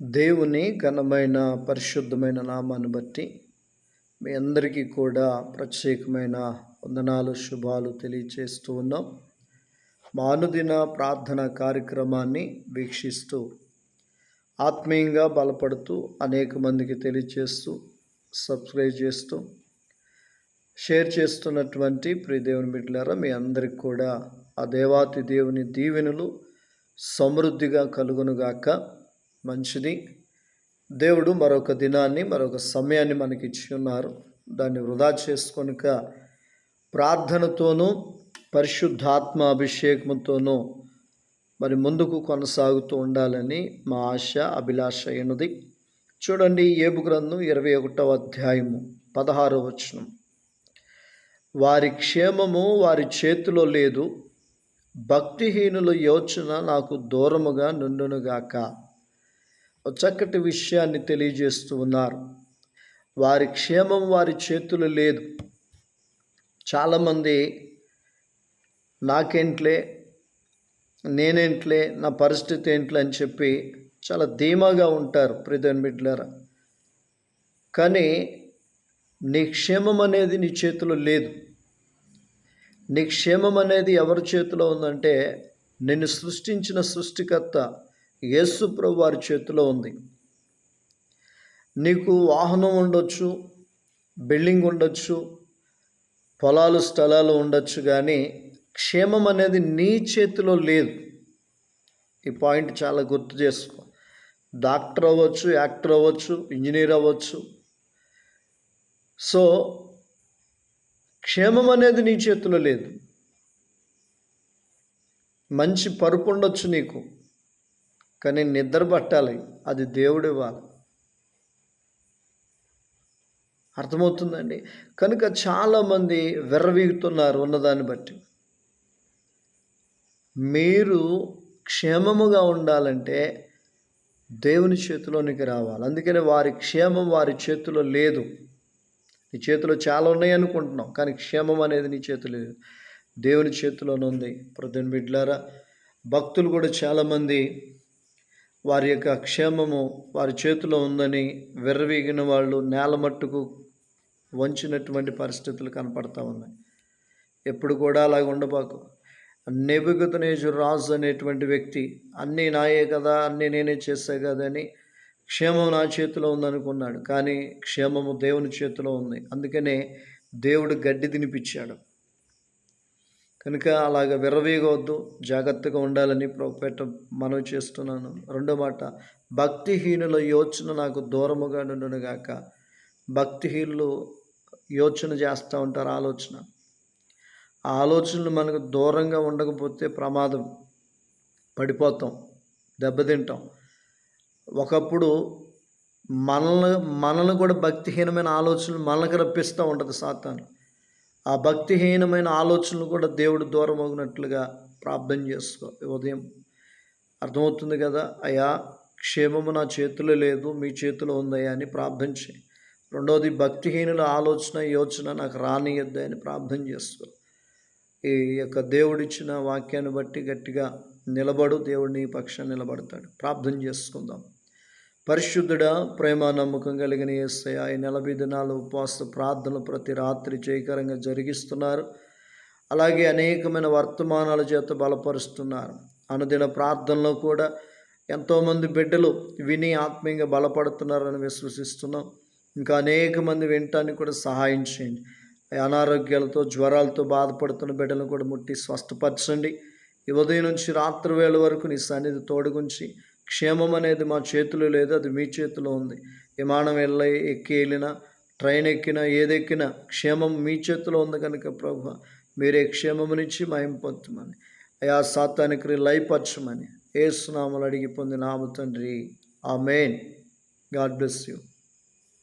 దేవుని ఘనమైన పరిశుద్ధమైన నామాన్ని బట్టి మీ అందరికీ కూడా ప్రత్యేకమైన వందనాలు శుభాలు తెలియచేస్తూ ఉన్నాం. మానుదిన ప్రార్థన కార్యక్రమాన్ని వీక్షిస్తూ ఆత్మీయంగా బలపడుతూ అనేక మందికి తెలియచేస్తూ సబ్స్క్రైబ్ చేస్తూ షేర్ చేస్తున్నటువంటి ప్రియ దేవుని బిడ్డలారా మీ అందరికి కూడా ఆ దేవాతి దేవుని దీవెనలు సమృద్ధిగా కలుగునుగాక. మంచిది. దేవుడు మరొక దినాన్ని మరొక సమయాన్ని మనకి ఇచ్చి ఉన్నారు. దాన్ని వృధా చేసుకొనుక ప్రార్థనతోనూ పరిశుద్ధాత్మ అభిషేకంతోనూ మరి ముందుకు కొనసాగుతూ ఉండాలని మా ఆశ అభిలాష అయినది చూడండి ఏబు గ్రంథం ఇరవై ఒకటవ అధ్యాయము పదహారవ వచనం. వారి క్షేమము వారి చేతిలో లేదు. భక్తిహీనుల యోచన నాకు దూరముగా నుండునుగాక. చక్కటి విషయాన్ని తెలియజేస్తూ ఉన్నారు. వారి క్షేమం వారి చేతులు లేదు. చాలామంది నాకేంట్లే నేనేంట్లే నా పరిస్థితి ఏంట్లే అని చెప్పి చాలా ధీమాగా ఉంటారు ప్రిదన్ బిడ్లరా కానీ నీ క్షేమం అనేది నీ చేతిలో లేదు. నీ క్షేమం అనేది ఎవరి చేతిలో ఉందంటే నిన్ను సృష్టించిన సృష్టికర్త యేసు ప్రభు వారి చేతిలో ఉంది. నీకు వాహనం ఉండొచ్చు బిల్డింగ్ ఉండొచ్చు పొలాలు స్థలాలు ఉండొచ్చు కానీ క్షేమం అనేది నీ చేతిలో లేదు. ఈ పాయింట్ చాలా గుర్తు చేసుకో. డాక్టర్ అవ్వచ్చు యాక్టర్ అవ్వచ్చు ఇంజనీర్ అవ్వచ్చు. సో క్షేమం అనేది నీ చేతిలో లేదు. మంచి పరుపు ఉండొచ్చు నీకు. కానీ నిద్ర పట్టాలి. అది దేవుడు ఇవ్వాలి. అర్థమవుతుందండి? కనుక చాలామంది విర్రవీగుతున్నారు ఉన్నదాన్ని బట్టి. మీరు క్షేమముగా ఉండాలంటే దేవుని చేతిలోనికి రావాలి. అందుకని వారి క్షేమం వారి చేతిలో లేదు. నీ చేతిలో చాలా ఉన్నాయి అనుకుంటున్నాం కానీ క్షేమం అనేది నీ చేతిలో లేదు. దేవుని చేతిలోనే ఉంది ప్రొద్దున బిడ్లారా భక్తులు కూడా చాలామంది వారి యొక్క క్షేమము వారి చేతిలో ఉందని విర్రవీగిన వాళ్ళు నేల మట్టుకు వంచినటువంటి పరిస్థితులు కనపడతా ఉన్నాయి. ఎప్పుడు కూడా అలాగ ఉండబాకు. నెబుగతనేజు రాజు అనేటువంటి వ్యక్తి అన్నీ నాయే కదా అన్నీ నేనే చేసా కదా అని క్షేమం నా చేతిలో ఉందనుకున్నాడు. కానీ క్షేమము దేవుని చేతిలో ఉంది. అందుకనే దేవుడు గడ్డి తినిపించాడు. కనుక అలాగ విర్రవీగవద్దు. జాగ్రత్తగా ఉండాలని పెట్ట మనవి చేస్తున్నాను. రెండో మాట భక్తిహీనుల యోచన నాకు దూరముగా నుండునుగాక భక్తిహీనులు యోచన చేస్తూ ఉంటారు ఆలోచన. ఆ ఆలోచనలు మనకు దూరంగా ఉండకపోతే ప్రమాదం. పడిపోతాం దెబ్బతింటాం. ఒకప్పుడు మనల్ని మనల్ని కూడా భక్తిహీనమైన ఆలోచనలు మనకు రప్పిస్తూ ఉంటుంది సాతాను. ఆ భక్తిహీనమైన ఆలోచనలు కూడా దేవుడు దూరం అవునట్లుగా ప్రార్థన చేసుకో. ఉదయం అర్థమవుతుంది కదా? అయ్యా క్షేమము నా చేతిలో లేదు మీ చేతిలో ఉందయ్యా అని ప్రార్థన చేయి. రెండవది భక్తిహీనుల ఆలోచన యోచన నాకు రానియద్దు అని ప్రార్థన చేసుకో. ఈ యొక్క దేవుడిచ్చిన వాక్యాన్ని బట్టి గట్టిగా నిలబడు దేవుడిని పక్షాన్ని నిలబడతాడు. ప్రార్థన చేసుకుందాం. పరిశుద్ధుడా ప్రేమ నమ్మకం కలిగిన ఏసయ ఈ నలభై దినాలు ఉపవాస ప్రార్థనలు ప్రతి రాత్రి జయకరంగా జరిగిస్తున్నారు. అలాగే అనేకమైన వర్తమానాల చేత బలపరుస్తున్నారు. అనుదిన ప్రార్థనలో కూడా ఎంతోమంది బిడ్డలు విని ఆత్మీయంగా బలపడుతున్నారని విశ్వసిస్తున్నాం. ఇంకా అనేక మంది వినటానికి కూడా సహాయం చేయండి. అనారోగ్యాలతో జ్వరాలతో బాధపడుతున్న బిడ్డలను కూడా ముట్టి స్వస్థపరచండి. ఈ ఉదయం నుంచి రాత్రి వేళ వరకు నీ సన్నిధి తోడుగుంచి క్షేమం అనేది మా చేతిలో లేదు అది మీ చేతిలో ఉంది. విమానం వెళ్ళ ఎక్కి వెళ్ళినా ట్రైన్ ఎక్కినా ఏదెక్కినా క్షేమం మీ చేతిలో ఉంది కనుక ప్రభు మీరే క్షేమమునిచ్చి నుంచి పొందుమని. అయా సాతానికి ఏ ఏసునామలు అడిగి పొందిన ఆమె తండ్రి. ఆ మెయిన్ గాడ్ బ్లెస్ యూ.